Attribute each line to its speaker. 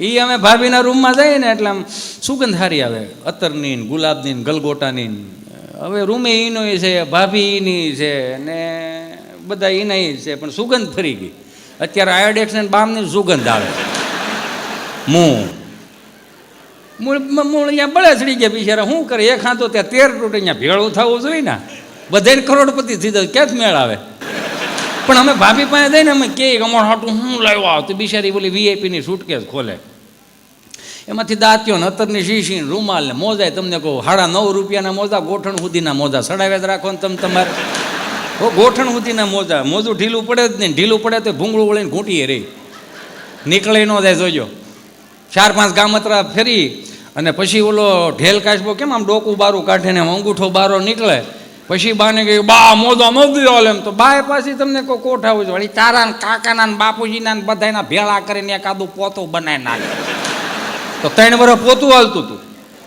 Speaker 1: એ અમે ભાભીના રૂમમાં જઈએ ને એટલે આમ સુગંધ સારી આવે. અત્તરની ગુલાબની ગલગોટાની હવે રૂમે એનો છે, ભાભી એની છે ને બધા એના છે, પણ સુગંધ ફરી ગઈ. અત્યારે આયોડેક્સ ને બામની સુગંધ આવે. મું મૂળ મૂળ અહીંયા બળે ચડી ગયા બિચારા. શું કરે? એક ખાતો ત્યાં તેર તૂટે અહીંયા ભેળું થવું જોઈએ ને? બધાને કરોડપતિ થઈ જાય ક્યાં જ મેળ આવે? પણ અમે ભાભી પાસે જઈને અમે કે અમાર હાટું હું લાવ્યો તો બિચારી બોલી વીઆઈપીની સુટકેસ ખોલે. એમાંથી દાંત્યો ને અતરની શીશી રૂમાલ ને મોજા તમને કહું સાડા નવ રૂપિયાના મોજા, ગોઠણ સુધીના મોજા. સડાવ્યા જ રાખો ને તમે તમારે. ગોઠણ સુધીના મોજા. મોજું ઢીલું પડે જ નહીં. ઢીલું પડે તો ભૂંગળું વળીને ઘૂંટીએ રહી. નીકળે ન જાય, જોજો. ચાર પાંચ ગામતરા ફેરી અને પછી ઓલો ઢેલ કાચબો કેમ આમ ડોકું બારું કાઢે ને અંગૂઠો બારો નીકળે. પછી બાને કહ્યું, બા મોદો મોગ્યો એમ. તો બાએ પાછી તમને કોઈ કોઠાવું છે? વળી તારા કાકાના બાપુજીના બધાના ભેળા કરીને એકાદું પોતું બનાવી નાખે. તો ત્રણ વર્ષ પોતું હાલતું હતું